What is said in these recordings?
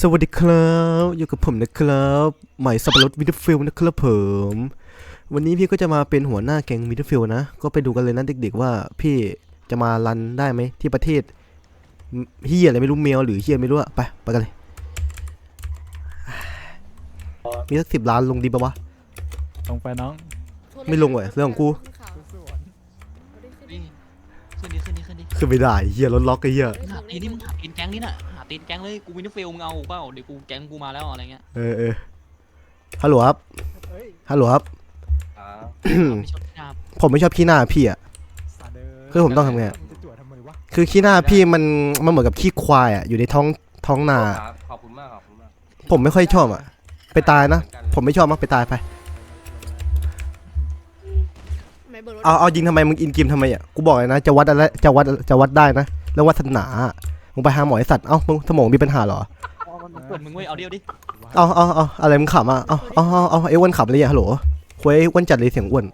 สวัสดีครับอยู่กับผมนะครับใหม่สับปะรดวิดฟิลนะครับผมวันนี้พี่ก็จะมาเป็นหัวหน้าแก๊งวิดฟิลนะ ก็ไปดูกันเลยนะเด็กๆว่าพี่จะมารันได้ไหมที่ประเทศเฮียอะไรไม่รู้เมียวหรือเฮียไม่รู้อะไปไปกันเลย มีสักสิบล้านลงดีปะวะ ลงไปน้อง ไม่ลงเว้ยเรื่องของกูนี่ขึ้นดิขึ้นดิขึ้นดิขึ้นไม่ได้เฮียรถล็อกไอ้เฮียหาตีนนี่มึงหาตีนแก๊งนี่น่ะหา ตีนแก๊งเลยกูวินเฟลมึงเอาเปล่าเดี๋ยวกูแก๊งกูมาแล้วอะไรเงี้ยเออเออฮัลโหลครับฮัลโหลครับไม่ชอบหน้าผมไม่ชอบขี้หน้าพี่อะคือผมต้องทำไงอะจะจั่วทำไมวะคือขี้หน้าพี่มันมันเหมือนกับขี้ควายอะอยู่ในท้องท้องนา ครับขอบคุณมากขอบคุณมากผมไม่ค่อยชอบอะไปตายนะ ผมไม่ชอบมากไปตายไปไม่เบิร์ดเอาเอายิงทำไมมึงอินกิมทำไมอะ กูบอกเลยนะจะวัดอะไรจะวัดจะวัดได้นะเรื่องวาสนาอะ มึงไปหาหมอไอสัตว์ เอ้า มึงสมองมีปัญหาเหรอเปิดมึงเว้ยเอาเดียวดิเอาเอาเอาอะไรมึงขำอะ เอาเอาเอาเอาไอ้อ้วนขำเลยอะฮัลโหลคุยไอ้อ้วนจัดเลยเสียงอ้วน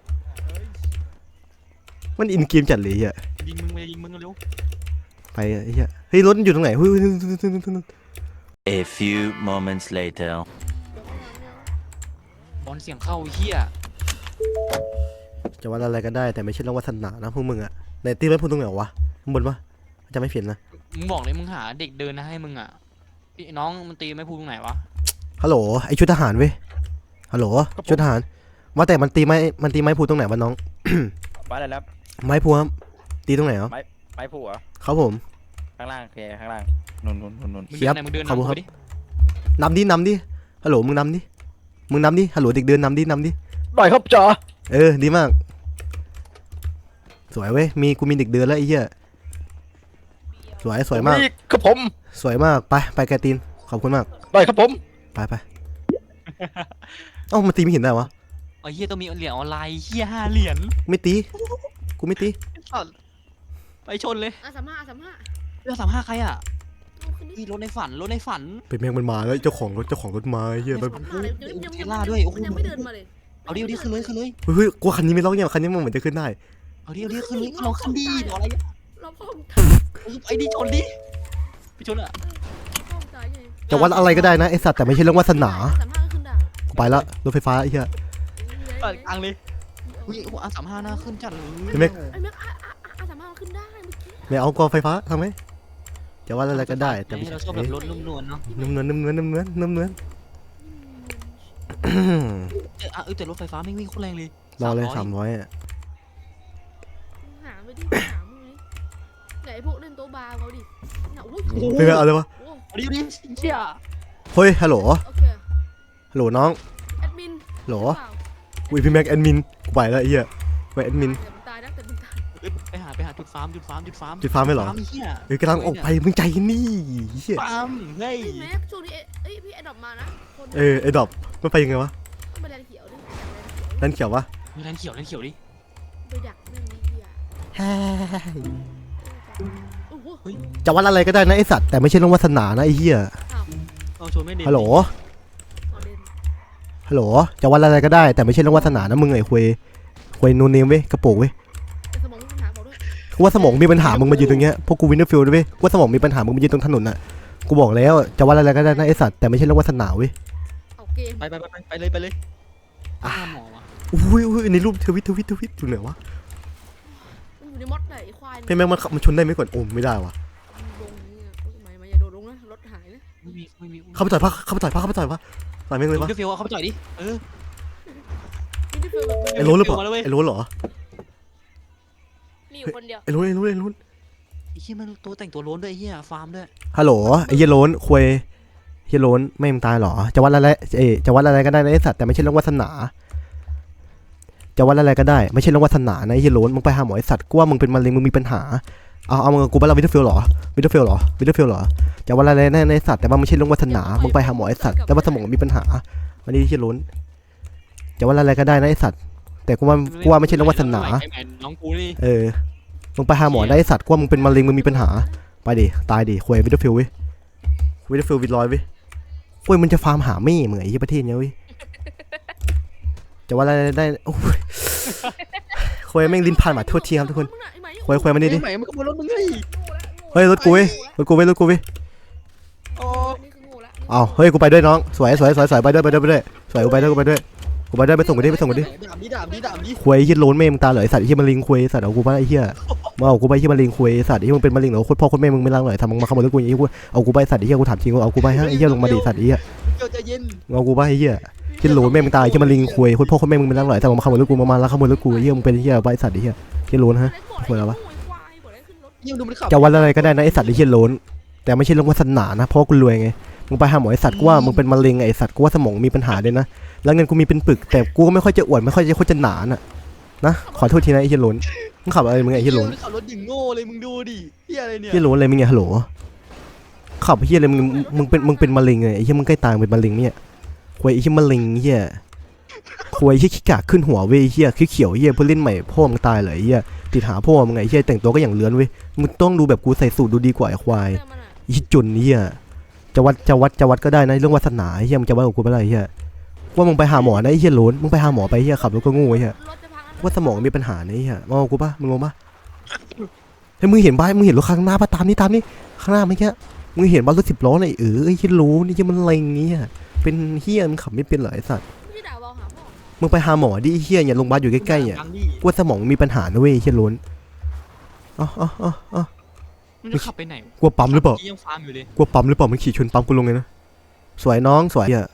มันอินกิมจัดเลยอะ ยิงมึงไปยิงมึงเร็วไปอะไอ้เหี้ย เฮ้ยรถมันอยู่ตรงไหนเฮ้ยเฮ้ยเฮ้ยเฮ้ยเฮ้ยเฮ้ยเฮ้ย A few moments later. บอลเสียงเข้าเฮียจะวัดอะไรก็ได้แต่ไม่ใช่เรื่องวาสนานะพวกมึงอะไหนตีไว้พูดตรงไหนวะข้างบนปะจะไม่ผิดนะ มึงบอกเลยมึงหาเด็กเดินนะให้มึงอะพี่น้องมันตีไม่พูดตรงไหนวะฮัลโหลไอชุดทหารเว้ยฮัลโหลชุดทหารว่าแต่มันตีไม้มันตีไม้พูตรงไหนวะน้องไม้อะไรแล้วไม้พูครับตีตรงไหนครับไม้ผูเหรอครับผมข้างล่างโอเคข้างล่างนุ่นนุ่นนุ่นนุ่นมึงเสีเดิยนบไหนมึงเดินขอบคุณนำครับกูดินำดินำดิฮัลโหลมึงนำดิมึงนำดิฮัลโหลเด็กเดินนำดินำดิหน่อยครับจอเออดีมาก สวยเว้ยมีกูมีเด็กเดินแล้วไอ้เหี้ย สวยสวยมาก นี่ครับผมสวยมากไปไปแกตีนขอบคุณมากหน่อยครับผม ไปไปเอ้ามันตีไม่เห็นได้วะไอ้เฮียต้องมีเหรียญออนไลน์เฮียห้าเหรียญไม่ตีกูไม่ตีไปชนเลยอะสามห้าสามห้าเรื่องสามห้าใครอะเอาขึ้นดิพี่รถในฝันรถในฝัน เป็นแมงมันมาแล้วเจ้าของรถเจ้าของรถมาไอ้เหี้ยมันสามห้าเลยยังยังเทยังล่าด้วยโอ้โห มันยังไม่เดินมาเลยเอาเดียวดิขึ้นเลยขึ้นเลยเฮ้ยเฮ้ยกูว่าคันนี้ไม่ล็อกเนี่ยคันนี้มันเหมือนจะขึ้นได้เอาเดียวดิขึ้นเลยเราขึ้นดีเดี๋ยวอะไรเราพ่อม ไอ้ดิชนดิไปชนอะพ่อมตายไงจะวัดอะไรก็ได้นะไอสัตว์แต่ไม่ใช่เรื่องวาสนาสามห้าก็ขึ้นได้กูไปละรถไฟฟ้าไอ้เหี้ยเปิดกลางเลยอุ้ยอาสามห้าหน้าขึ้นจัดเลยเห็นไหมไอ้แม็กอะอะอะสามห้ามันขึ้นได้เมื่อกี้ไม่เอากอไฟฟ้าทำไหมจะวัดอะไรก็ได้ แต่ไม่ใช่เราชอบแบบรถนุ่มนวลเนาะนุ่มเนื้อนุ่มเนื้อนุ่มเนื้อนุ่มเนื้อเอออะเออแต่รถไฟฟ้าไม่งวิ่งโคตรแรงเลยรอเลยสาม300ร้อยอะหาไปดิหามึงเลยไหน พวกเล่นโต๊ะบาร์เขาดิน่ะโอ้ยไม่เป็นเอาเลยวะโอ้เอาดิเอาดิเชี่ยเฮ้ยฮัลโหลโอเคฮัลโหลน้องแอดมินฮัลโหลเปล่าอุ้ยพี่แม็กแอดมินกูไปละไอ้เหี้ยไปแอดมิน แต่มันตายนะแต่มันตายเอ้ยไปหาไปหาจุดฟาร์มจุดฟาร์มจุดฟาร์มจุดฟาร์มไม่เหรอ ฟาร์มเฮียเฮ้ยกำลังออกไปมึงใจนี่เหี้ยฟาร์มเฮ้ยไอ้แม็กช่วงนี้เอ้ยพี่แอดดอปมานะคนเออไอ้ดอกมันไปยังไงวะต้องไปแลนเขียวดินั่นเขียววะมีแลนเขียวแลนเขียวดิไปดักนั่นนี่เหี้ยเฮ้ยโอ้โห จะวัดอะไรก็ได้นะไอสัตว์แต่ไม่ใช่เรื่องวาสนานะไอ้เหี้ยเอาชนไม่เด่นฮัลโหลขอเด่นฮัลโหลจะวัดอะไรก็ได้แต่ไม่ใช่เรื่องวาสนานะมึงไอ้ควยควยนูนเนมเว้ยกระโปรงเว้ยแต่สมองมีปัญหาบอกด้วยกูว่าสมองมีปัญหามึงมายืนตรงเนี้ยพวกกูวินเทอร์ฟิลด์เว้ยกูว่าสมองมีปัญหามึงมายืนตรงถนนน่ะกูบอกแล้วจะวัดอะไรก็ได้นะไอสัตว์แต่ไม่ใช่เรื่องวาสนาเว้ยเอาเกมไปไปไปไปไปเลยไปเลยอ่าหมอวะอุ้ยอุ้ยในรูปทวิตทวิตทวิตอยู่ไหนวะมันอยู่ในมดไหน ควายพี่แม่งมันขับมันชนได้ไหมก่อนโอ้ไม่ได้วะลงเนี่ยไม่ไม่อย่าโดดลงนะรถหายนะไม่มีไม่มีเข้าไปต่อยพักเข้าไปต่อยพักเข้าไปต่อยพักต่อยแม่งเลยมึปะงจะเฟียวเข้าไปจ่อยดิเออนี่ที่เฟลแบบไอ้โรนหรือเปล่ามาแล้วเว้ยไอ้โรนเหรอมีอยู่คนเดียวไอ้โรนไอ้โรนไอ้โรนไอ้เหี้ยมันตัวแต่งตัวโล้นด้วยไอ้เหี้ยฟาร์มด้วยฮัลโหลไอ้เหี้ยโรนควยเหี้ยโรนไม่มึงตายเหรอจะวัดอะไรเอยจะวัดอะไรก็ได้นะไอสัตว์แต่ไม่ใช่เรื่องวาสนา จะวัดอะไรก็ได้ ไม่ใช่เรื่องวาสนานะไอ้เหี้ยโรนมึงไปหาหมอไอสัตว์กูว่ามึงเป็นมะเร็งมึงมีปัญหาเอาเอามึงกับกูไปแล้ววิทเทอร์ฟิลเหรอวิทเทอร์ฟิลเหรอวิทเทอร์ฟิลเหรอจะวัดอะไรแน่ในสัตว์แต่ว่าไม่ใช่เรื่องวาสนามึงไปหาหมอไอสัตว์แต่ว่าสมองมีปัญหาวันนี้ไอ้เหี้ยโรนจะวัดอะไรก็ได้นะไอสัตว์ แต่กูว่ากูว่าไม่ใช่เรื่องวาสนาไอ้แมนน้องกูนี่เออมึงไปหาหมอได้ไอ้สัตว์กูว่ามึงเป็นมะเร็งมึงมีปัญหาไปดิตายดิควยวิดเดอร์ฟิลเว้ยวิดเดอร์ฟิลวิดลอยเว้ยควยมันจะฟาร์มหาไม่เหมือนไอ้ที่ประเทศเนี้ยเว้ย จะว่าอะไรได้โอ้ยควยแม่งลิ้นพันมาโทษทีครับทุกคนควยควยมานี่ดิ ไอ้ใหม่มันขโมยรถมึงเฮ้ยเฮ้ยรถกูเว้ยรถกูเว้ยรถกูเว้ยโอ้นี่คือโง่ละเอาเฮ้ยกูไปด้วยน้อง สวยสวยสวยสวยไปด้วยไปด้วยไปด้วยสวยกูไปด้วยกูไปด้วยกูไปด้วยไปส่งกูดิไปส่งกูดิดาบดิดาบดิดาบดิควยไอ้เหี้ยโลนแม่มึงตาเหลยสัตว์ไอ้เหี้ยมะลิงควยสัตว์เอากูไปไอ้เหี้ยมาเอากูไปไอ้เหี้ยมะลิงควยสัตว์ไอ้เหี้ยมึงเป็นมะลิงเหรอโคตรพ่อโคตรแม่มึงไม่รักเลยทำมึงมาขโมยรถกูอย่างงี้กูเอากูไปสัตว์ไอ้เหี้ยกูถามจริงเอากูไปฮะไอ้เหี้ยลงมาดิสัตว์ไอ้เหี้ยเจ้าใจเย็นเอากูไปไอ้เหี้ย ที่โลนแม่มึงตายไอ้เหี้ยมะลิงควยโคตรพ่อโคตรแม่มึงไม่รักเลยทำมึงมาขโมยรถกูมามาแล้วขโมยรถกูไอ้เหี้ยมึงเป็นไอ้เหี้ยไปสัตว์ไอ้เหี้ยที่โลนฮะคควรแล้ววะควายบอกให้ขึ้นรถยังดูมันขับจะวัดอะไรก็ได้นะไอ้สัตว์ไอ้เหี้ยโลนแต่ไม่ใช่เรื่องวาสนานะเพราะว่ากูรวยไงมึงไปหาหมอไอ้สัตว์กูว่ามึงเป็นมะเร็งไอ้สัตว์กูว่าสมองมีปัญหาด้วยนะแล้วเงินกูมีเป็นปึกแต่กูก็ไม่ค่อยจะอวดไม่ค่อยจะโคตรจะหนาน่ะนะขอโทษทีนะไอ้เหี้ยโลนมึงขับอะไรมึงไอ้เหี้ยโลนขับรถอย่างโง่เลยมึงดูดิเฮียอะไรเนี่ยเฮียโหลอะไรมึงเนี่ยฮัลโหลขับเฮียอะไรมึงมึงเป็นมึงเป็นมะเร็งไงไอ้เฮียมึงใกล้ตายมึงเป็นมะเร็งเนี่ย ควยไอ้เฮียมะเร็งเฮียควยเฮียขี้กากขึ้นหัวเว้ยเฮียขี้เขียวเฮียเพื่อเล่นใหม่พ่อมึงตายเลยเฮียติดหาพ่อมึงไงเฮียแต่งตัวก็อย่างเลื้อนเว้ยมึงต้องดูแบบกูใส่สูทดูดีกว่าไอ้ควายองมันอะไอ้จุนเฮียจะวัดจะวัดจะวัดก็ได้นะเรื่องวาสนาเฮียมึงจะวัดกับกูไม่ได้เฮียว่ามึงไปหาหมอนะไอ้เฮียโหลนมึงไปหาหมอไปเฮียขับรถก็งูเฮียว่าสมองมีปัญหาเนี่ยไอ้เฮียมองกูปะมึงงงปะเฮ้ยมึงเห็นบ้านมึงเห็นรถข้างหน้าปะตามนี่ตามนี่ข้างหน้าเมื่อกี้มึงเห็นบ้านรถสิบล้อเลยเออไอ้ที่รู้นี่ที่มันเลงเงี้ย เป็นเฮียมึงขับไม่เป็นเหรอไอ้สัตว์พี่ด่าเบาหาพ่อมึงไปหาหมอดิไอ้เฮียอย่าโรงพยาบาลอยู่ใกล้ๆเนี่ยดังดิกูว่าสมองมีปัญหานะเว้ยไอ้เฮียโล้นอ๋ออ๋ออ๋ออ๋อมึงจะขับไปไหนกลัวปั๊มหรือเปล่ายังฟาร์มอยู่เลยกลัวปั๊มหรือเปล่ามันขี่ชนปั๊มกูลงเลยนะสวยน้องสวยเฮีย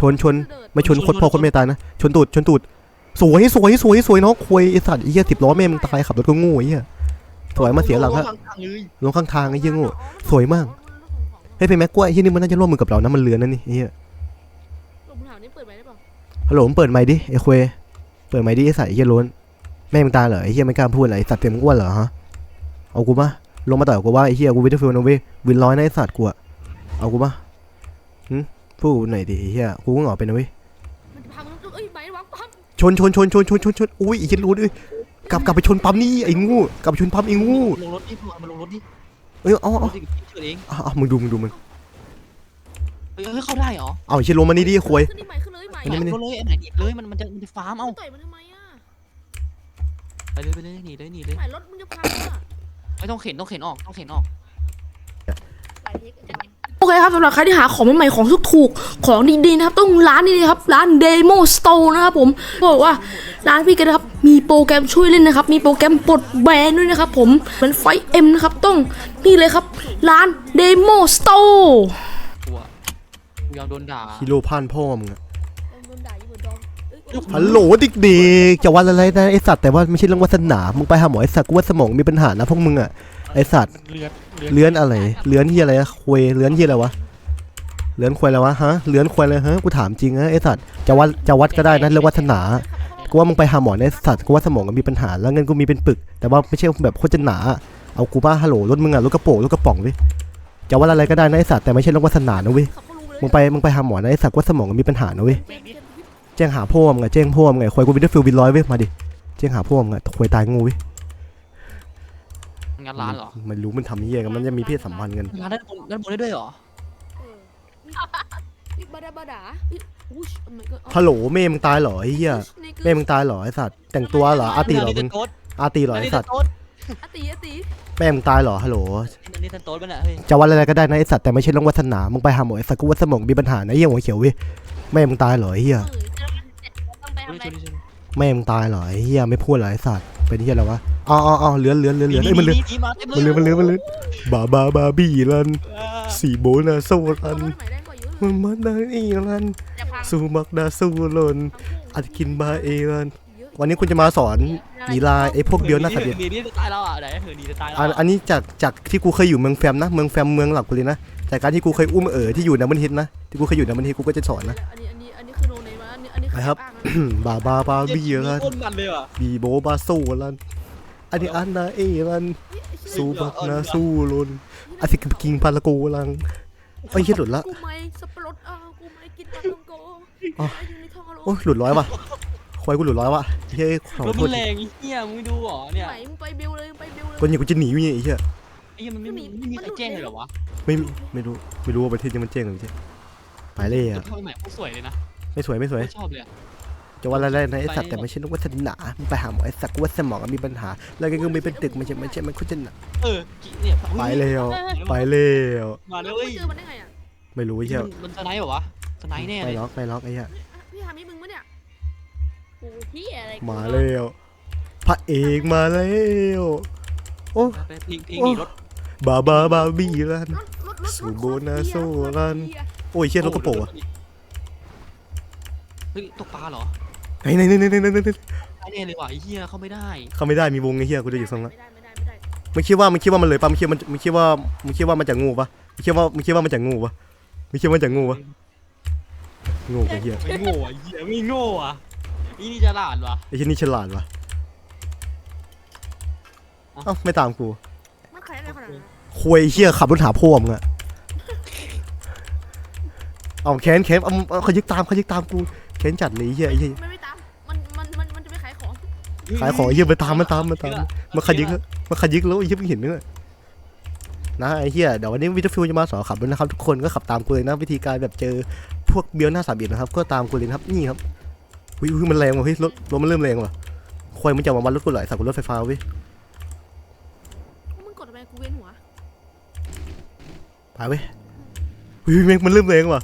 ชนชนเดินไม่ชนโคตรพ่อโคตรแม่ตายนะชนตูดชนตูดสวยสวยสวยสวยน้องควยไอ้สัตว์ไอ้เฮียสิบล้อแม่มึงตายขับรถก็โงูไอ้เฮียสวยมาเสียหลังฮะทางเลยลงข้างทางไอ้เหี้ยโง่สวยมากเฮ้ยเป็นแม็กกว่าไอ้เฮียนี่มันน่าจะร่วมมือกับเรานะมันเลือนนั่นนี่ไอ้เฮีย ลงถามนี่เปิดไว้ได้เปล่า ฮัลโหลมึงเปิดไมค์ดิไอ้ควยเปิดไมค์ดิไอ้สัตว์ไอ้เฮียโล้นแม่มึงตายเหรอไอ้เฮียไม่กล้าพูดอะไรไอ้สัตว์เต็มงอ้วนเหรอฮะเอากูปะลงมาต่อยกูว่าไอ้เฮียกูวิทฟิลนะเว้ยวินร้อยนะไอ้สัตว์กูอะเอากูปะหึพูดหน่อยดิไอ้เฮียกูก็เหงาไปนะเว้ยมันจะพังมันเอ้ยไม้วางปั๊มชนชนชนชนชนชนชนอุ้ยไอ้เฮียรู้ดิกลับกลับไปชนปั๊มนี่ไอ้งูกลับไปชนปั๊มไอ้งูลงรถดิพวกมันลงรถดิเอ้ยเอารเอาถดิเฉยเองเอาเอามึงดูมึงดูมึงเฮ้ยเฮ้ยเข้าได้เหรอเอาไอ้เฮียลงมานี่ดิไอ้ควยขึ้นนี่ใหม่ขึ้น เลยใหม่อันนี้มันก็เลยไอ้ไหนดิเลยมันมันจะมันจะฟาร์มเอ้าต่อยมันทำไมอะไปเลยไปเลยหนีเลยหนีเลยใหม่รถมึงจะพังอะไม่ต้องเข็นต้องเข็นออกต้องเข็นออกโอเคครับสำหรับใครที่หาของใหม่ๆของถูกๆของดีๆนะครับ ต้องร้านนี้เลยครับ ร้าน Demo Store นะครับผมบอกว่าร้านพี่กันนะครับ มีโปรแกรมช่วยเล่นนะครับ มีโปรแกรมปลดแบนด้วยนะครับผมเหมือนไฟเอ็มนะครับ ต้องนี่เลยครับ ร้าน Demo Store กลัวกูยอมโดนด่าฮีโร่พันพ่อมึงอะ ฮัลโหลเด็กๆจะวัดอะไรนะไอสัตว์แต่ว่าไม่ใช่เรื่องวาสนา มึงไปหาหมอไอสัตว์กูว่าสมองมีปัญหานะพวกมึงอะไอสัตว์เลือดเลื้อนอะไรเลื้อนเฮียอะไรอะควยเลื้อนเฮียอะไรวะเลื้อนควยอะไรวะฮะเลื้อนควยอะไรฮะกูถามจริงนะไอสัตว์จะวัดจะวัดก็ได้นะเรื่องวาสนากูว่ามึงไปหาหมอในสัตว์กูว่าสมองมันมีปัญหาแล้วเงินกูมีเป็นปึก แต่ว่าไม่ใช่แบบโคตรจะหนาเอากูป้าฮัลโหลรถมึงอะรถกระโปรงรถกระป๋องเว้ยจะวัดอะไรก็ได้นะไอสัตว์แต่ไม่ใช่เรื่องวาสนานะเว้ยขับเขารู้เลยมึงไปมึงไปหาหมอนะไอสัตว์กูว่าสมองมันมีปัญหานะเว้ย เจ็บเจ็บแจ้งหาพ่อมึงอะแจ้งพ่อมึงไงควายกูวินเทอร์ฟิลวินร้อยเว้ยมาดิแจ้งหาพ่อมึงอะควายตายงูเว้ยงานร้านเหรอมันรู้มันทำเหี้ยกันมันจะมีเพศสัมพันธ์กันร้านได้บนด้านบนได้ด้วยเหรอเออนี่บาดาบาดาอุ๊ยอุ๊ย oh my god ฮัลโหลแม่มึงตายเหรอไอ้เหี้ยนี่แม่มึงตายเหรอไอ้สัตว์แต่งตัวเหรออาตีเหรอมึงโต๊ดอาตีเหรอไอ้สัตว์โต๊ดอาตีอาตีแม่มึงตายเหรอฮัลโหลอันนี้โต๊ดป่ะเนี่ยเฮ้ยจะวัดอะไรก็ได้นะไอ้สัตว์แต่ไม่ใช่เรื่องวาสนามึงไปหาหมอไอ้สัตว์กูว่าสมองมีปัญหานะไอ้เหี้ยหัวเขียวเว้ยแม่มึงตายเหรอไอ้เหี้ยเออต้องไป ทำอะไรช่วยดิช่วยดิแม่มึงตายเหรอไอ้เหี้ยไม่พูดเหรอไอ้สัตว์เป็นเหี้ยอะไรวะอ๋ออ๋ออ๋อเลื้อนเลื้อนเลื้อนเลื้อนเอ้ยมันเลื้อนมาเต็มมันเลื้อนมันเลื้อนมันเลื้อนบาบาบาบี้ลันสีโบนาโซเอาลันรถใหม่ได้กว่าเยอะมันมันได้อีลันจะพังสูมักดาสูลนพังคู่อัดกินบาเอรันเยอะวันนี้คุณจะมาสอนลีลาไอ้พวกเดียวหน้าสัตว์เดียวหนีนี่จะตายแล้วอะไหนเหินหนีจะตายแล้วอันอันนี้จากจากที่กูเคยอยู่เมืองแฟมนะเมืองแฟมเมืองหลักกูเลยนะจากการที่กูเคยอุ้มเอ๋อที่อยู่นัมเบิลฮิตนะที่กูเคยอยู่นัมเบิลฮิตกูก็จะสอนนะ อันนี้อันนี้อันนี้คือโนเนมอั นนี้อันนี้คือนะครับอ้างนะบาบาบาบีรันต้นมันเลยว่ะบีโบบาโซรันอันนี้อันนาเอรันสูบักนาสูลนอาสิกกิงพาลาโกลังไอ้ยเหี้ยหลุดละกูไม่สับปะรดอ้าวกูไม่กินปลาท่องโกอ๋อไอ้อยู่ในท้องอารมโอ้ยหลุดร้อยว่ะควายกูหลุดร้อยว่ะเฮ้ยขอรถโทมัษนแรงไอ้เหี้ยมึงไม่ดูเหรอเนี่ยไหนมึงไปเบลเลยมึงไปเบลเลยคนอย่างกูจะหนีอยู่เนี่ยไอ้เหี้ยไอ้เหี้ยมันไม่มีไม่มีใครแจ้งเลยเหรอวะไม่ไม่รู้ไม่รู้ว่าประเทศจะมันแจ้งหรือไม่แจ้งไปเลยรอะถเข้าไปใหม่โคตรสวยเลยนะ ไม่สวยไม่สวยชอบเลยอะจะว่าอะไรนะไอสัตว์ไปแต่ไม่ใช่นึกว่าสนามึงไปหาหมอไอสัตว์กูว่าสมองมันมีปัญหา แล้วก็มีเป็นตึกมันจะไม่ใช่มันคุณจะหนักเออเนี่ยไปแล้วไปแล้วมาเลยเจอมันได้ไงอะไม่รู้ไอ้เหี้ยมันมันสไนป์เหรอวะสไนป์แน่ไม่เลยล็อกไม่ล็อกไอ้เหี้ยพี่ทำนี่มึงปะเนี่ยโอ้พี่อะไรกูมาแล้วพระเอกมาแล้วโอ้ ไปเพลงเพลงหนีรถ บาบาบาบีรัน รถรถรถสูโบนาโซรัน โอ้ยเชี่ยรถกระโปรงอะเฮ้ยตกปลาเหรอไอ้ไหนไหนไหนไหนไหนไหนได้แน่เลยว่ะไอ้เหี้ยเข้าไม่ได้เขาไม่ได้มีวงไอ้เหี้ยกูจะอยู่ตรงนั้นไม่ได้ไม่ได้ไม่ได้มึงคิดว่ามึงคิดว่ามันเลยปะมึงคิดว่ามันมึงคิดว่ามึงคิดว่ามันจะงูปะมึงคิดว่ามึงคิดว่ามันจะงูปะมึงคิดว่ามันจะงูปะงูไอ้เหี้ยไม่โง่อะเหี้ยไม่โง่อะนี่นี่จะหลาดวะไอ้เหี้ยนี่ฉลาดวะเอ้าไม่ตามกูมันใครอะไรขนาดนั้นคุยไอ้เหี้ยขับรถหาพ่อมึงอะเอาแค้นแค้นเอาเอาเขายึกตามเขายึกตามกูแค้นจัดเลยไอ้เหี้ยไอ้เหี้ยไม่ไม่ตาม มันมันมันมันจะไปขายของขายของไอ้เหี้ยมาตามมาตามมาตามมาขยึกมาขยึกแล้วไอ้เหี้ยมึงเห็นไหมเนี่ยนะไอ้เหี้ยเดี๋ยววันนี้วิทฟิวจะมาสอนขับด้วยนะครับทุกคนก็ขับตามกูเลยนะวิธีการแบบเจอพวกเบี้ยวหน้าสามเอ็ดนะครับ ก็ตามกูเลยนะครับนี่ครับอุ้ยอุ้ยมันแรงว่ะเฮ้ยรถรถมันเริ่มแรงว่ะควยมันจะมาวัดรถกูเหรอไอ้สักรถไฟฟ้าเว้ยมึงกดทำไมกูเวียนหัวไปเว้ยอุ้ยแม่งมันเริ่มแรงว่ะ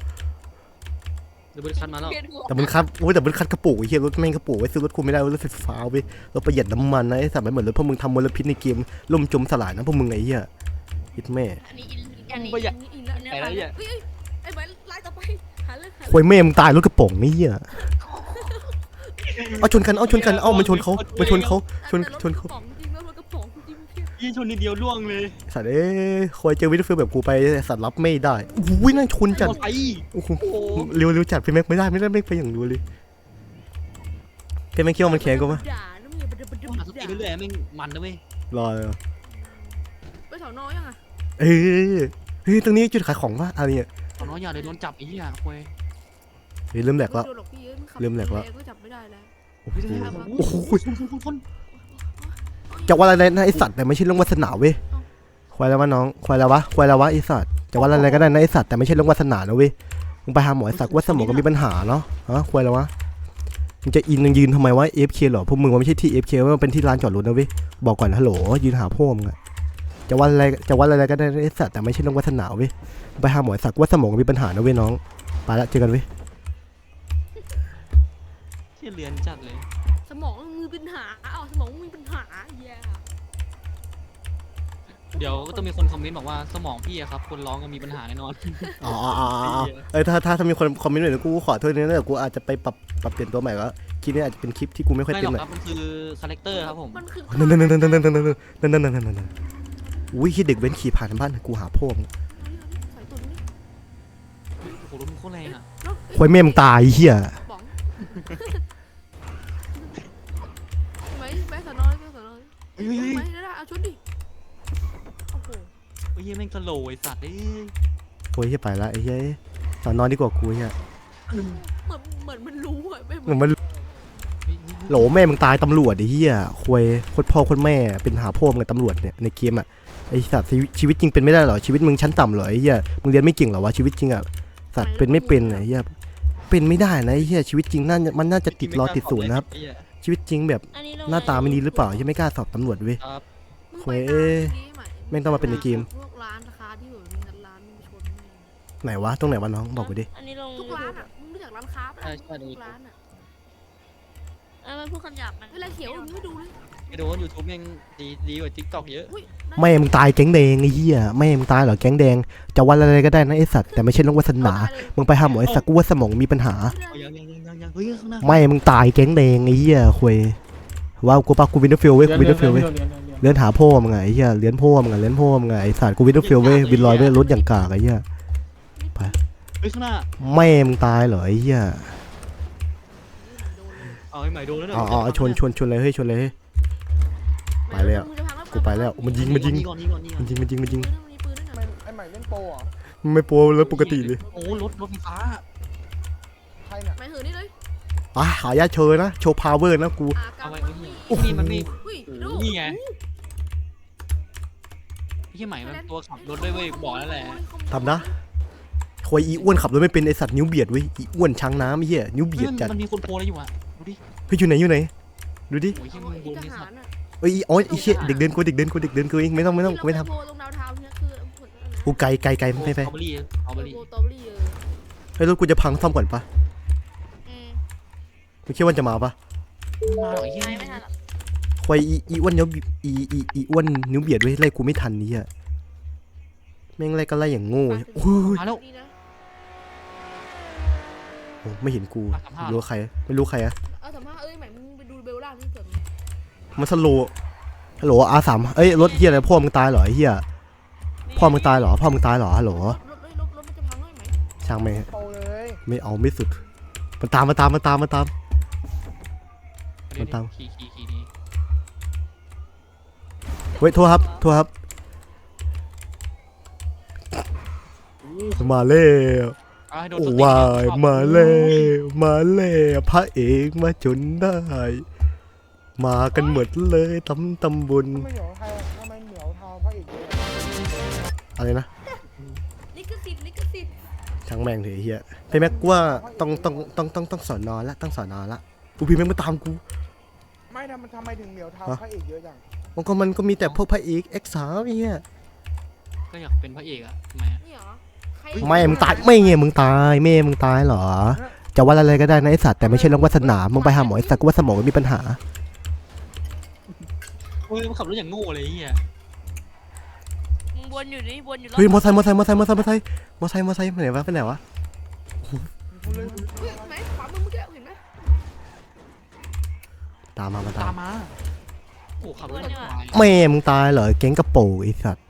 เดี๋ยวบริษัทมาแล้วเปลี่ยนหัวแต่มันคัดโอ้ยแต่มันคัดกระปุกไอ้เหี้ยรถแม่งกระปุกไว้ซื้อรถกูไม่ได้เว้ยรถไฟฟ้าเว้ยรถประหยัดน้ำมันนะไอ้สัตว์ไม่เหมือนรถพวกมึงทำมลพิษในเกมล่มจมสลายนะพวกมึงไอ้เหี้ยยิดแม่อันนี้อินอันนี้ประหยัดนี่อีกแล้วไปแล้วเนี่ยเฮ้ยเฮ้ยไอ้ใบไล่ต่อไปหาเรื่องหาควยแม่มึงตายรถกระป๋องนี่เหี้ยเอาชนกันเอาชนกันเอามันชนเขามันชนเขาชนชนเขากระป๋องจริงแล้วมันกระป๋องจริงเพี้ ยยี่ชนนิดเดียวล่วงเลยสัตว์เอ้ยควยเจอวิทย์ฟิลแบบกูไปสัตว์รับไม่ได้อุ้ยนั่งชนจัดมอไซค์โอ้โหเร็วเร็วจัดพี่แม็กไม่ได้ไม่ได้ไม่ไปอย่างดูเลยพี่แม็กคิดว่ามันแข็งกูปะด่าน้ำเงี้ยบดบดหาสติเรื่อยๆแม่งมันนะเว้ยรอเลยเหรอไปแถวนอยังอะเออเฮ้ยตรงนี้จุดขายของวะอะไรเนี่ยตอนน้อยอย่าเลยโดนจับไอ้เหี้ยควยเฮ้ยเริ่มแหลกแล้วไม่โดนหรอกพี่อ้ยงขับเริ่มแหลกแล้วก็จับไม่ได้แล้วโอ้โห จะว่าอะไรนะไอสัตว์แต่ไม่ใช่เรื่องวาสนาเว้ยควายแล้ววะน้องควายแล้ววะควายแล้ววะไอสัตว์จะว่าอะไรก็ได้นะไอสัตว์แต่ไม่ใช่เรื่องวาสนานะเว้ยมึงไปหาหมอไอสัตว์ว่าสมองก็มีปัญหาเนาะฮะควายแล้ววะมึงจะอินยังยืนทำไมวะ AFK เหรอพวกมึงมันไม่ใช่ที่ AFK มันเป็นที่ลานจอดรถนะเว้ยบอกก่อนฮัลโหลยืนหาพ่อมึงอะจะว่าอะไรจะว่าอะไรก็ได้นะไอสัตว์แต่ไม่ใช่เรื่องวาสนาเว้ยมึงไปหาหมอไอสัตว์ว่าสมองก็มีปัญหานะเว้ยน้องไปละเจอกันเว้ยเชี่ยเลือนจัดเลย สมองมึงมีปัญหาอ้าวสมองมึงมีปัญหาแย่ เดี๋ยวก็ต้องมีคนคอมเมนต์บอกว่าสมองพี่อะครับคนร้องก็มีปัญหาแน่นอน อ๋ออ๋ออ๋ออ๋อเอ้ยถ้าถ้าถ้ามีคนคอมเมนต์หน่อยนะกูขอโทษนะเดี๋ยวกูอาจจะไปปรับปรับเปลี่ยนตัวใหม่ก็คลิปนี้อาจจะเป็นคลิปที่กูไม่ค่อยไม่เต็หรมอกหน่อยครับมันคือคาแรคเตอร์ครับผมมันคือนั่นนั่นนั่นนั่นนั่นนั่นนั่นนั่นนั่นนั่นนั่นนั่นอุ้ยคิดเด็กเว้นขี่ผ่านบ้านกูหาพ่อมึงใส่ตุ่นนี่โอ้โหรถมันโคตรแรงอะแล้วควยแม่มึงตายไอ้เหี้ยป๋องไหมไปสอนอยไปสอนอยเฮ้ยเฮ้ยไหมเฮ้ยได้เอาชุดดิโอ้โห เฮ้ยแม่งสโลว์ไอ้สัตว์เอ้ยโอ้ยเหี้ยไปละไอ้เหี้ยสอนนอนดีกว่ากูเหี้ยเหมือนเหมือนมันรู้อะไม่เหเหมืมืออนนมันโหลแม่มึงตายตำรวจไอ้เหี้ยควยโคตรพ่อโคตรแม่เป็นหาพ่อมึงกับตำรวจเนี่ยในเกมอะไอ้สัตว์ชีวิตชีวิตจริงเป็นไม่ได้หรอชีวิตมึงชั้นต่ำเหรอไอ้เหี้ยมึงเรียนไม่เก่งเหรอวะชีวิตจริงอะสัตว์เป็นไม่เป็นไอ้เหี้ยเป็นไม่ได้นะไอ้เหี้ยชีวิตจริงน่ามันน่าจะติดรอติดศูนย์นะครับไอ้เหี้ย ชีวิตจริงแบบอันนี้ลงหน้าตาไม่ดีหรือเปล่ายังไม่กล้าสอบตำรวจเว้ยครับมึงโหไปยตามเมื่อกี้ไหม แม่งต้องมาเป็นในเกม พวกร้านราคาที่แบบมีเงินร้านมึงไปชนแม่งไหนวะตรงไหนวะน้องบอกกูดิ อันนี้ลงทุกร้านอะมึงรู้จักร้านค้าปะใช่ใช่ ทุกร้านอะเออมันพูดคำหยาบมันเวลาเขียวมึงไม่ดูเลยไอ้โดนยูทูบแม่งดีดีกว่าทิกตอกเยอะอุ้ยแม่มึงตายแก๊งแดงไอ้เหี้ยแม่มึงตายเหรอแก๊งแดง จะวันอะไรก็ได้นะไอ้สัตว์แต่ไม่ใช่เรื่องวาสนา มึงไปหาหมอไอ้สัตว์กูว่าสมองมีปัญหา เอายังยังยังยังยังเฮ้ยข้างหน้าไม่มึงตายแก๊งแดงไอ้เหี้ยคุยว่ากูปะกูวินเทอร์ฟิลเว้ยกูวินเทอร์ฟิลเว้ย เลื่อนหาพ่อมึงไงไอ้เหี้ยเลื่อนพ่อมึงไงเลื่อนพ่อมึงไงไอ้สัตว์กูวินเทอร์ฟิลเว้ยวินลอยเว้ยรถอย่างกากไอ้เหี้ยเฮ้ยข้างหน้าแม่มึงตายเหรอไอ้เหี้ยเอาไอ้ใหม่โดนแล้วเนี่ยอ๋ออ๋อชนชนชนเลยเฮ้ยชนเลยเฮ้ย ไปแล้วมึงจะพังแล้ว กูไปแล้วมันยิงมันยิงก่อนยิงก่อนยิงก่มัอนนยิงมันยิงมันยิงปืนมีปืนด้วยนะไอ้ใหม่เล่นโปรเหรอมันไม่โปรแล้วปกติเลยโอ้รถรถไฟฟ้าใครเนี่ยไปเถอะนี่เลยอะขออนุญาตโชว์นะโชว์พาวเวอร์นะกู อาเอากาไว้มัไอ้นี่มันมีอุ้ยโอ้ดูโหนี่ไงไอ้ เหี้ยใหม่มันตัวขับรถด้วยเว้ยกูบอกแล้วแหละทำนะควยอีอ้วนขับรถไม่เป็นไอสัตว์นิ้วเบียดเว้ยอีอ้วนช้างน้ำไอ้เหี้ยนิ้วเบียดจัดมันมีคนโพลอะไรอยู่อะดูดิเฮ้ยอยู่ไหนอยู่ไหนดูดิโอ้ยเหี้ยโอ้มึยงโดนทไอ้หาสัตว์รน่ะเอ้ยอ๋อไอ้เชี่ยเด็กเดินกูเด็กเดินกูเด็กเดินกูเองไม่ต้องไม่ต้องกูไม่ทที่เราเคยโพลตรงดาวเทาเนี่ยคือผลอะไรกูไกลไกลไกลสไม่ไปตรอเบอรี่สตรอเบอรี่โบตอเบอรี่เออเฮ้ยรถกูจะพังซ่อมก่อนปะอืมมึงคิดว่าจะมาปะมาหรอกไอ้เหี้ยไม่ไม่ทันหรอก ควายอีอีอ้วนนิ้วอีอีอีอ้วนนิ้วเบียดไว้ยไล่กูไม่ทันนี่อะแม่งไล่ก็ไล่อย่างโง่โอ้ยมาแล้วนี่นะโอ้ไม่เห็นกูมาสัมภาษณ์ไม่รู้ว่าใคร ไม่รู้ใครอะเอาสามารถเอ้ยใหม่มึงไปดูเบลล่างนี่เกิดมันสโลว์ฮัลโหลอาสามเอ้ยรถเฮียอะไรพ่อมึงตายเหรอไอ้เฮียพ่อมึงตายเหรอพ่อมึงตายเหรอฮัลโหลรถรถรถรถมันจะพังได้ไหมช่างแม่งโตเลยไม่เอาไม่สุดมันตามมันตามมันตามมันตามเดี๋ยวมันตาม ขี่ขี่ขี่ดี เฮ้ยโทษครับโทษครับ มาแล้วเอาให้โดนโอ้สติวายมาแล้วมาแล้วพระเอกมาจนได้ มากันหมดเลยตำตำบุญทำไมเหนียวไทยทำไมเหนียวเทาพระเอกเยอะอะไรนะลิขสิทธิ์ลิขสิทธิ์ช่างแม่งเถอะไอ้เฮียพี่แม็กกูว่าต้องต้องต้องต้องต้องสอนนอนละต้องสอนนอนละกูพี่แม็กมาตามกู ไม่ทำมันทำไมถึงเหนียวเทาฮะพระเอกเยอะจัง มันก็มันก็มีแต่พวกพระเอกเอ็กซ์สาวไอ้เฮียก็อยากเป็นพระเอกอะทำไมอะนี่เหรอใครไม่มึงตายไม่เงี้ยมึงตายแม่มึงตายเหรอ จะว่าอะไรก็ได้นะไอสัตว์แต่ไม่ใช่เรื่องวาสนามึงไปหาหมอไอสัตว์กูว่าสมองมันมีปัญหาเฮ้ยมันขับรถอย่างโง่เลยไอ้เหี้ยมึงวนอยู่นี่วนอยู่รอบเฮ้ยมอไซค์มอไซค์มอไซค์มอไซค์มอไซค์มอไซค์มอไซค์ไปไหนวะไปไหนวะมึงเลยเฮ้ยไหนขวามือเมื่อกี้เห็นไหมตามมามาตาตามมมา โอ้ขับรถอย่างควายแม่มึงตายเหรอแก๊งกระโปรงไอสัตว์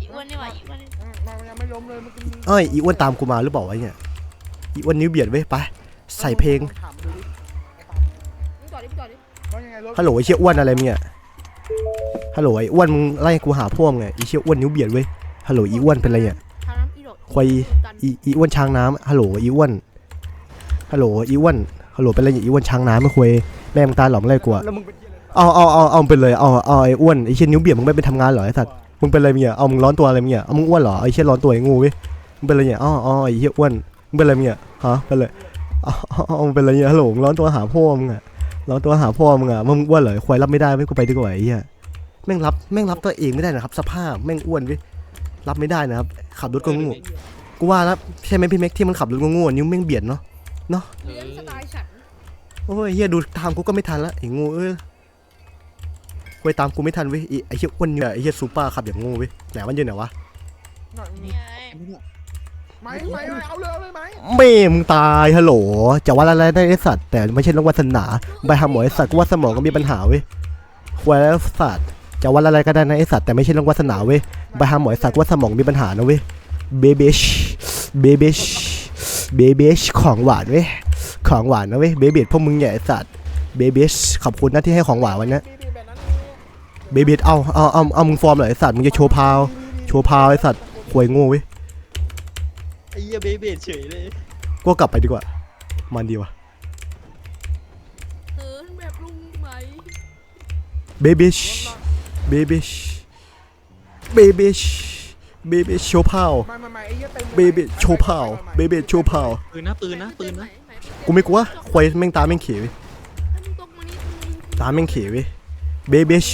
อีอ้วนนี่หว่าอีอ้วนนี่อืมมันยังไม่ล้มเลยเมื่อกี้เอ้ยอีอ้วนตามกูมาหรือเปล่าวะเนี่ยอีอ้วนนิ้วเบียดเว้ยไปใส่เพลงถามดูดิมึงจอดดิมึงจอดดิว่ายังไงรถฮัลโหลไอเชี่ยอ้วนอะไรมึงเนี่ยฮัลโหลไออ้วนมึงไล่กูหาพวกไงไอเชี่ยอ้วนนิ้วเบียดเว้ยฮัลโหลอีอ้วนเป็นไรเนี่ย ทางน้ำอีโดดควายอีอีอ้วนช้างน้ำฮัลโหลอีอ้วนฮัลโหลอีอ้วนฮัลโหลเป็นไรเนี่ยอีอ้วนช้างน้ำไม่คุยแม่มึงตายหรอมึงไล่กูอะแล้วมึงเป็น เหี้ยอะไรเอาเอาเอาเอาเป็นเลยเอาเอาไอ้อ้วนไอ้เชี่ยนิ้วเบียดมึงไม่ไปทำงานเหรอไอ้สัตว์มึงเป็นอะไรเนี่ยเอามึงร้อนตัวอะไรเนี่ยเอามึงอ้วนเหรอไอ้เชี่ยร้อนตัวไอ้งูเว้ยมึงเป็นอะไรเนี่ยอ๋ออ๋อไอ้เชี่ยอ้วนมึงเป็นอะไรเนี่ยฮะเป็นเลยอ๋ออ๋ออ๋อมึงเป็นอะไรเนี่ยฮัลโหลมึงร้อนตัวหาพ่อมึงอะร้อนตัวหาพ่อมึงอะมึงอ้วนเหรอควายรับไม่ได้ไม่กูไปดีกว่าไอ้เหี้ยแม่งรับแม่งรับตัวเองไม่ได้นะครับ สภาพแม่งอ้วนเว้ยรับไม่ได้นะครับขับรถก็งูกูว่าแล้วใช่ไหมพี่แม็กที่มันขับรถก็งูนิ้วแม่งเบียดเนาะเลี้ยงสไตล์ฉันโอ้ยเฮียดูตามกูก็ไม่ทันละไอ้งูเอ้ยค วยตามกูไม่ทันเว้ยไอ้ไอ้เฮียอ้วนเนี่ยไอ้เฮียซูเปอร์ขับอย่างงูเว้ยไหนมันอยู่ไหนวะหน่อยนี่ไงไหมไหมไหมเอาเลยเอาเลยไหมเม่มึงตายฮัลโหลจะว่าอะไรได้ไอ้สัตว์แต่ไม่ใช่เรื่องวาสนาไปหาหมอไอ้สัตว์กูว่าสมองก็มีปัญหาเว้ยควายแล้วสัตว์จะว่าอะไรก็ได้นะไอ้สัตว์แต่ไม่ใช่เรื่องวาสนาเว้ยไปหาหมอไอ้สัตว์กูว่าสมองมีปัญหานะเว้ยเบเบชเบเบชเบเบชของหวานเว้ยของหวานนะเว้ยเบเบชพวกมึงเนี่ยไอ้สัตว์เบเบชขอบคุณนะที่ให้ของหวานวันเนี้ยดีๆแบบนั้น เบบีดเอาเอาเอาเอามึงฟอร์มเหรอไอสัตว์มึงจะโชว์พาว โชว์พาวไอสัตว์ควยโง่เว้ยไอ้เหี้ยเบเบดเฉยเลยกูกลับไปดีกว่า มันดีว่ะเหินแบบลุงไหมเบบีชเบบีชเบบีชเบบีโชว์พาวไม่ไม่ไม่ไอ้เหี้ยเต็มลยเบบีโชว์พาวเบบีโชว์พาวปืนนะปืนนะปืนนะกูไม่กลัวควยแม่งตาแม่งเขียวเว้ยถ้ามึงตกมานี่มึงตาแม่งเขียวเว้ยเบบีช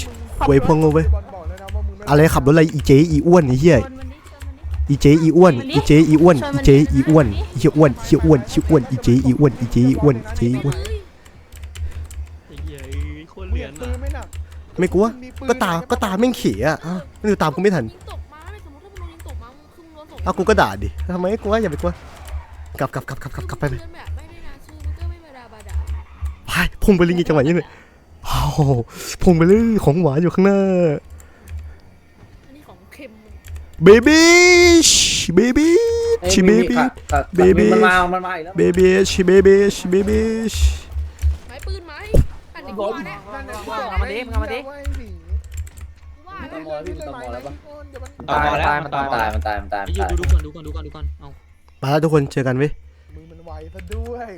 ควยพวกโง่เว้ยบอลบอกเลยนะว่ามึงม่อะไรขับรถอะไรอีเจอีอ้วนไอ้เหี้ยชวนมันดิชวนมันดิอีเจอีอ้วนอีเจอีอ้วนอีเจอีอ้วนอีเหี้ยอ้วนเหี้ยอ้วนเหี้ยอ้วนอีเจอีอ้วนอีเจอีอ้วนอีเจอีอ้วนเฮ้ยไอ้เหี้ยเอ้ยโคตรมึงเหลืเห็อนนปือะนไหมน่ะไม่กลัวมีปืนก็ตามก็ตามแม่งเขียอะอ้าวไม่ดูตามกูไม่ทันยิงตกมาเลยสมมติถ้ามึงโดนยิงตกมามึงคือมึงโดนตกเอากูก็ด่าดิทำไมกลัวอย่าไปกลัวกลับกลับกลับกลับกลับกลับไปไปเดินแบบไม่ได้นะชื่อมันก็ไม่มาดาบาดาไปพุ่งไปลิงอีกจังหวะนี้เลย โอ้โหพุ่งไปเลยของหวานอยู่ข้างหน้า อันนี้ของเค็มมึงเบบี้เบบี้ชิเบบี้เบบี Baby มันมา มันมาอีกแล้ว เบบี้ชิเบบี้ชิเบบี้ไม้ปืนไหมอันนี้กูว่าแน่นั่นน่ะกูว่าเอาแน่มาดิเอามาดิ กูว่าต้แน่องรอพี่ต้องรอแล้วปะ เดี๋ยวมันตายแล้วมันตายมันตายมันตายมันตายไอ้เหี้ยดูดูก่อนดูก่อนดูก่อนดูก่อนเอา ไปแล้วทุกคนเจอกันเว้ย มือมันไวซะด้วย